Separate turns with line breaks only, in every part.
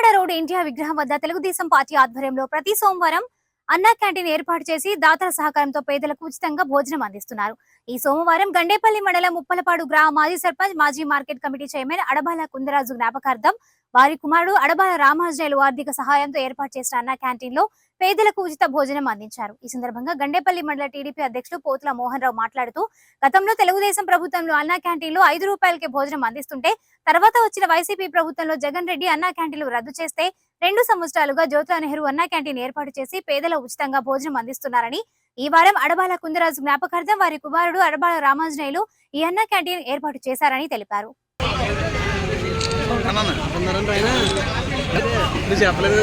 ఎన్టీఆర్ విగ్రహం వద్ద తెలుగుదేశం పార్టీ ఆధ్వర్యంలో ప్రతి సోమవారం అన్నా క్యాంటీన్ ఏర్పాటు చేసి దాతల సహకారంతో పేదలకు ఉచితంగా భోజనం అందిస్తున్నారు. ఈ సోమవారం గండేపల్లి మండలం ముప్పలపాడు గ్రామ మాజీ సర్పంచ్ మాజీ market committee chairman Adabala Kundaraju జ్ఞాపకార్థం వారి కుమారుడు అడబాల రామాంజనేయులు ఆర్థిక సహాయంతో ఏర్పాటు చేసిన అన్నా క్యాంటీన్లో పేదలకు ఉచిత భోజనం అందించారు. ఈ సందర్భంగా గండేపల్లి మండల టీడీపీ అధ్యక్షులు పోతుల మోహన్ రావు మాట్లాడుతూ గతంలో తెలుగుదేశం ప్రభుత్వంలో అన్నా క్యాంటీన్లో ఐదు రూపాయలకే భోజనం అందిస్తుంటే తర్వాత వచ్చిన వైసీపీ ప్రభుత్వంలో జగన్ రెడ్డి అన్నా క్యాంటీన్లు రద్దు చేస్తే రెండు సంవత్సరాలుగా జ్యోతిరావు నెహ్రూ అన్నా క్యాంటీన్ ఏర్పాటు చేసి పేదల ఉచితంగా భోజనం అందిస్తున్నారని ఈ వారం అడబాల కుందరాజు జ్ఞాపకార్థం వారి కుమారుడు అడబాల రామాంజనేయులు ఈ అన్నా క్యాంటీన్ ఏర్పాటు చేశారని తెలిపారు.
చెప్పలేదు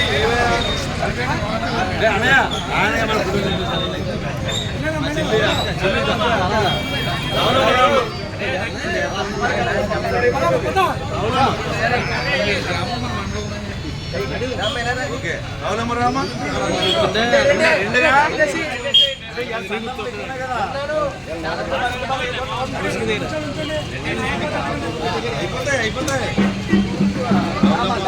నువ్వు చెప్పలేదు కదా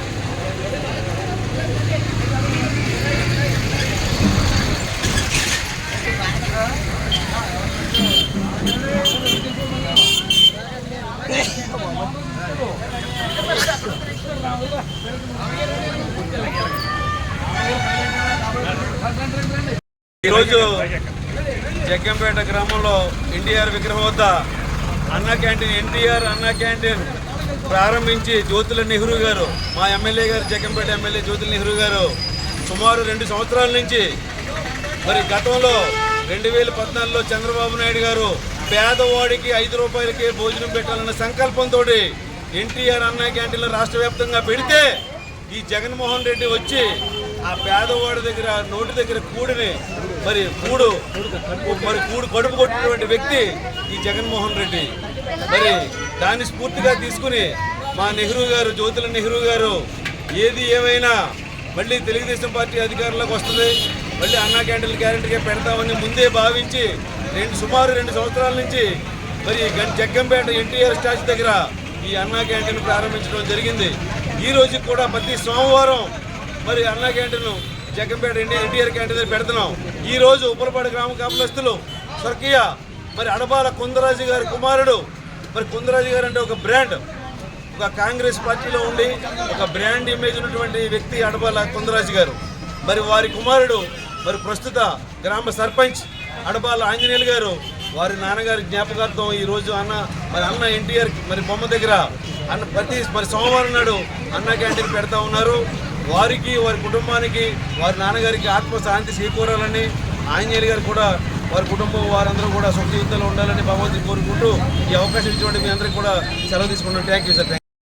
ఈరోజు జగ్గంపేట గ్రామంలో ఎన్టీఆర్ విగ్రహం వద్ద అన్న క్యాంటీన్ ఎన్టీఆర్ అన్న క్యాంటీన్ ప్రారంభించి జ్యోతుల నెహ్రూ గారు మా ఎమ్మెల్యే గారు జగ్గంపేట ఎమ్మెల్యే జ్యోతుల నెహ్రూ గారు సుమారు రెండు సంవత్సరాల నుంచి మరి గతంలో రెండు వేల పద్నాలుగులో చంద్రబాబు నాయుడు గారు పేదవాడికి ఐదు రూపాయలకే భోజనం పెట్టాలన్న సంకల్పంతో ఎన్టీఆర్ అన్న క్యాంటీన్లు రాష్ట్ర వ్యాప్తంగా పెడితే ఈ జగన్మోహన్ రెడ్డి వచ్చి ఆ పేదవాడి దగ్గర నోటి దగ్గర కూడిని మరి కూడు మరి కూడు కడుపు కొట్టినటువంటి వ్యక్తి ఈ జగన్మోహన్ రెడ్డి. మరి దాన్ని స్ఫూర్తిగా తీసుకుని మా నెహ్రూ గారు జ్యోతుల నెహ్రూ గారు ఏది ఏమైనా మళ్ళీ తెలుగుదేశం పార్టీ అధికారంలోకి వస్తుంది మళ్ళీ అన్నా క్యాండిల్ గ్యారెంటీగా పెడతామని ముందే భావించి రెండు సుమారు రెండు సంవత్సరాల నుంచి మరి జగ్గంపేట ఎన్టీఆర్ స్టాచ్యూ దగ్గర ఈ అన్నా క్యాంటీన్ ప్రారంభించడం జరిగింది. ఈ రోజు కూడా ప్రతి సోమవారం మరి Anna canteen Jaganpeta India NTR canteen పెడుతున్నాం. ఈ రోజు ఉప్పలపాడు గ్రామ కాపులస్తులు స్వర్గీయ మరి అడబాల కుందరాజు గారి కుమారుడు. మరి కుందరాజు గారు అంటే ఒక బ్రాండ్. ఒక కాంగ్రెస్ పార్టీలో ఉండి ఒక బ్రాండ్ ఇమేజ్ ఉన్నటువంటి వ్యక్తి అడబాల కుందరాజు గారు. మరి వారి కుమారుడు మరి ప్రస్తుత గ్రామ సర్పంచ్ అడబాల ఆంజనేయులు గారు. వారి నాన్నగారి జ్ఞాపకార్థం ఈ రోజు అన్న మరి అన్న ఎన్టీఆర్ మరి బొమ్మ దగ్గర అన్న ప్రతి మరి సోమవారం నాడు అన్న క్యాంటీన్ పెడతా ఉన్నారు. వారికి వారి కుటుంబానికి వారి నాన్నగారికి ఆత్మశాంతి చేకూరాలని ఆంజనేయులు గారు కూడా వారి కుటుంబం వారందరూ కూడా సుఖ జీవితంలో ఉండాలని భగవంతుని కోరుకుంటూ ఈ అవకాశం ఇచ్చినటువంటి మీ అందరికీ కూడా సెలవు తీసుకుంటాం థ్యాంక్ యూ సార్